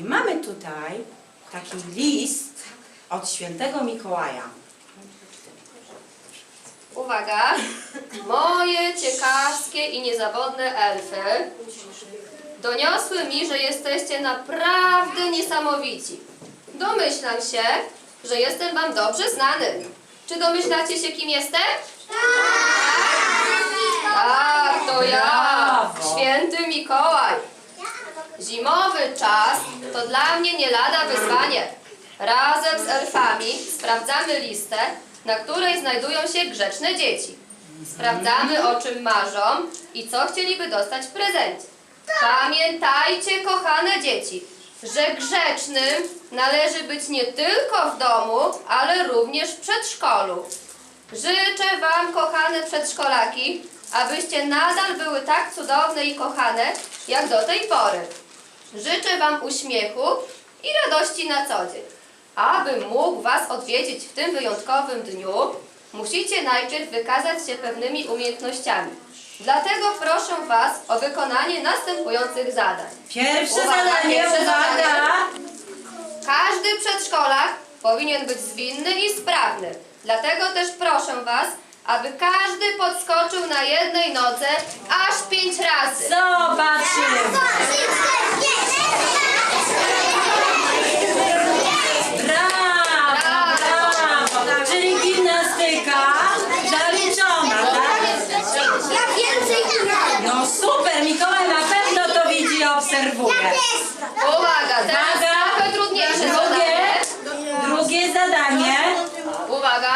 I mamy tutaj taki list od świętego Mikołaja. Uwaga! Moje ciekawskie i niezawodne elfy doniosły mi, że jesteście naprawdę niesamowici. Domyślam się, że jestem wam dobrze znany. Czy domyślacie się, kim jestem? Tak, to ja, święty Mikołaj. Zimowy czas to dla mnie nie lada wyzwanie. Razem z elfami sprawdzamy listę, na której znajdują się grzeczne dzieci. Sprawdzamy o czym marzą i co chcieliby dostać w prezencie. Pamiętajcie, kochane dzieci, że grzecznym należy być nie tylko w domu, ale również w przedszkolu. Życzę Wam, kochane przedszkolaki, abyście nadal były tak cudowne i kochane, jak do tej pory. Życzę Wam uśmiechu i radości na co dzień. Abym mógł Was odwiedzić w tym wyjątkowym dniu, musicie najpierw wykazać się pewnymi umiejętnościami. Dlatego proszę Was o wykonanie następujących zadań. Pierwsze Uwaga, zadanie, pierwsze uwaga! zadanie. Każdy przedszkolak powinien być zwinny i sprawny. Dlatego też proszę Was, aby każdy podskoczył na jednej nodze aż pięć razy. Zobaczymy! Brawo, brawo! Czyli gimnastyka zaliczona, tak? Ja więcej nie No super, Mikołaj na pewno to obserwuje. Uwaga, teraz Uwaga. trochę trudniejsze Drugie, zadanie. drugie zadanie. Uwaga,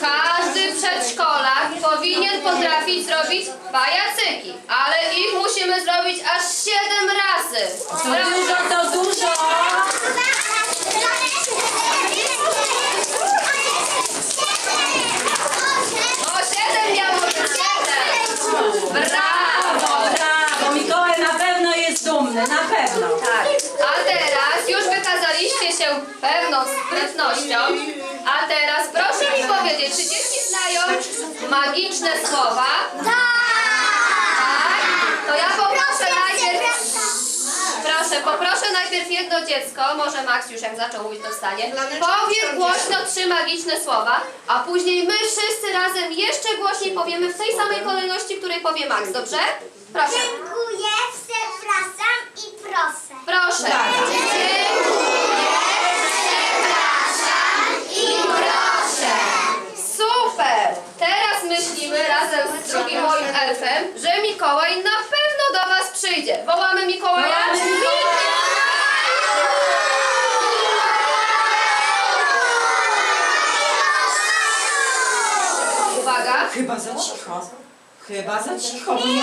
każdy przedszkolak powinien potrafić zrobić pajacyki, ale ich musimy zrobić aż siedem razy. To dużo, to dużo. O, siedem miało być siedem. Brawo. Brawo, Mikołaj na pewno dumny, na pewno. Tak. A teraz już wykazaliście się pewną sprytnością. A teraz proszę mi powiedzieć, czy dzieci znają magiczne słowa? Tak. To ja poproszę najpierw. Proszę, poproszę najpierw jedno dziecko, może Max już jak zaczął mówić to wstanie. Powie głośno trzy magiczne słowa, a później my wszyscy razem jeszcze głośniej powiemy w tej samej kolejności, w której powie Max, dobrze? Proszę. Dziękuję, przepraszam i proszę. Proszę. Super! Teraz myślimy razem z drugim moim elfem, że Mikołaj na pewno do Was przyjdzie. Wołamy Mikołaja? Uwaga. Chyba za cicho. Chyba za cicho, bo nie.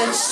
and